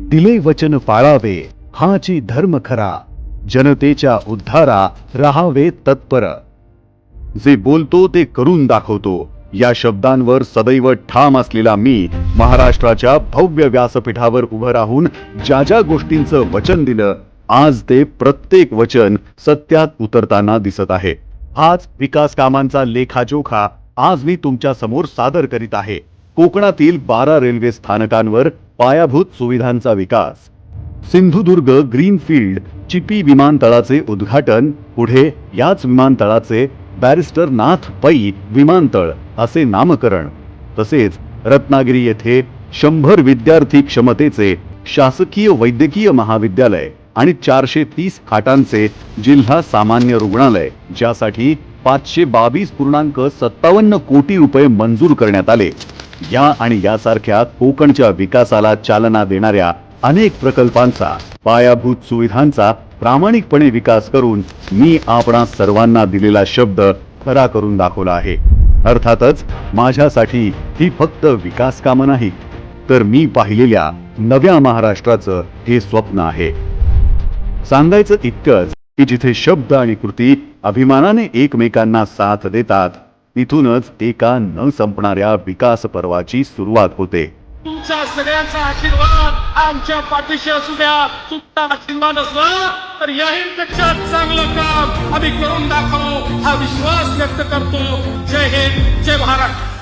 दिले वचन पाळावे हाची धर्म खरा. जनतेच्या उद्धारा राहावे तत्पर. जे बोलतो ते करून दाखवतो. या शब्दांवर सदैव ठाम असलेला मी महाराष्ट्राच्या भव्य व्यासपीठावर उभं राहून ज्या ज्या गोष्टींचं वचन दिलं आज ते प्रत्येक वचन सत्यात उतरताना दिसत आहे. हाच विकास कामांचा लेखाजोखा आज मी तुमच्यासमोर सादर करीत आहे. कोकणातील बारा रेल्वे स्थानकांवर पायाभूत सुविधांचा विकास. सिंधुदुर्ग ग्रीनफील्ड चिपी विमानतळाचे उद्घाटन पुढे याच विमानतळाचे बॅरिस्टर नाथ पै विमानतळ असे नामकरण. तसेच रत्नागिरी येथे शंभर विद्यार्थी क्षमतेचे शासकीय वैद्यकीय महाविद्यालय आणि चारशे तीस खाटांचे जिल्हा सामान्य रुग्णालय ज्यासाठी पाचशे बावीस पूर्णांक सत्तावन्न कोटी रुपये मंजूर करण्यात आले. या आणि यासारख्या कोकणच्या विकासाला चालना देणाऱ्या अनेक प्रकल्पांचा पायाभूत सुविधांचा प्रामाणिकपणे विकास करून मी आपणा सर्वांना दिलेला शब्द खरा करून दाखवला आहे. अर्थातच माझ्यासाठी ही फक्त विकास कामं नाही तर मी पाहिलेल्या नव्या महाराष्ट्राचं हे स्वप्न आहे. सांगायचं इतकंच की जिथे शब्द आणि कृती अभिमानाने एकमेकांना साथ देतात तिथूनच एका न संपणाऱ्या विकास पर्वाची सुरुवात होते. तुमचा सगळ्यांचा आशीर्वाद आमच्या पाठीशी असू द्या. तुमचा आशीर्वाद असला तर याही पेक्षा चांगलं काम आम्ही करून दाखवू. हा विश्वास व्यक्त करतो. जय हिंद जय महाराष्ट्र.